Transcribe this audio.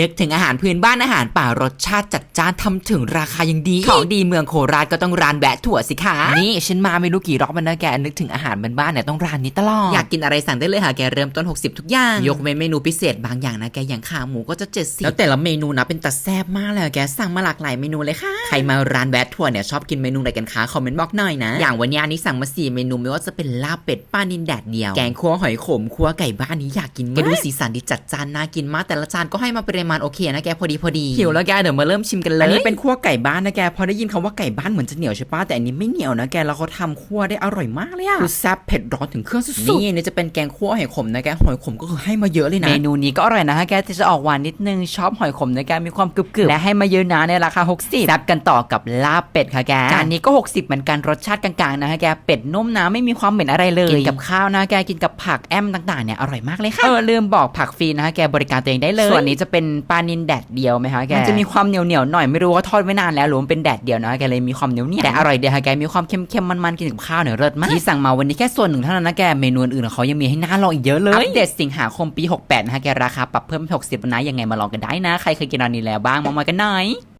นึกถึงอาหารพื้นบ้านอาหารป่ารสชาติจัดจ้านทำถึงราคายังดี ของดีเมืองโคราชก็ต้องร้านแบะถั่วสิคะนี่ฉันมาไม่รู้กี่รอบแล้วนะแกนึกถึงอาหารบ้านๆเนี่ยต้องร้านนี้ตลอดอยากกินอะไรสั่งได้เลยค่ะแกเริ่มต้น 60 ทุกอย่าง ยกเว้นเมนูพิเศษบางอย่างนะแกอย่างขาหมูก็จะ70แล้วแต่ละเมนูนะเป็นตาแซ่บมากเลยอะแกสั่งมาหลากหลายเมนูเลยค่ะใครมาร้านแบะถั่วเนี่ยชอบกินเมนูไหนกันคะคอมเมนต์บอกหน่อยนะ อย่างวันนี้อันนี้สั่งมาสี่เมนูไม่ว่าจะเป็นลาบเป็ดป้านินแดดเดียวแกงคั่วหอยขมคั่วไก่บ้านนี้อยากกินมากดูสีสันที่จัดจานน่ากินมากแต่ละจานก็ให้มาปริมาณโอเคนะแกพอดีพอดีหิวแล้วแกเดี๋ยวมาเริ่มชิมกันเลยอันนี้เป็นคั่วไก่บ้านนะแกพอได้ยินคำว่าไก่บ้านเหมือนจะเหนียวใช่ปะแต่อันนี้ไม่เหนียวนะแกแล้วเขาทำคั่วได้อร่อยมากเลยอะคือแซ่บเผ็ดร้อนถึงเครื่องสุดๆนี่อันนี่จะเป็นแกงคั่วหอยขมนะแกหอยขมก็คือให้มาเยอะเลยนะเมนูนี้ก็อร่อยนะฮะแกแต่จะออกหวานนิดนึงชอบหอยขมนะแกมีความกรึบๆและให้มาเยอะนะในราคา 60แซ่บกันต่อกับลาบเป็ดค่ะแกจานนี้ก็ 60 เหมือนกันรสชาติกลางๆนะฮะแกเป็ดนุ่มนะไม่มีความเหม็นอะไรเลยกินกับข้าวนะแกกินกับผักแอมต่างๆเนี่ยอร่อยมากเลยค่ะเออลืมบอกผักฟรีนะฮะแกบริการตัวเองได้เลยส่วนนี้จะเป็นปลานินแดดเดียวไหมคะแกมันจะมีความเหนียวเหนียวๆหน่อยไม่รู้ว่าทอดไว้นานแล้วหรือว่ามันเป็นแดดเดียวนะแกเลยมีความเหนียวเหนียวแต่อร่อยเดียวค่ะแกมีความเค็มๆมันๆกินกับข้าวเนี่ยเลิศมากที่สั่งมาวันนี้แค่ส่วนหนึ่งเท่านั้นนะแกเมนูอื่นๆของเขายังมีให้น่าลองอีกเยอะเลยอัปเดตสิงหาคมปี 68 นะฮะแกราคาปรับเพิ่มเป็น60นะยังไงมาลองกันได้นะ ใครเคยกินร้านนี้แล้วบ้างมามากันหน่อย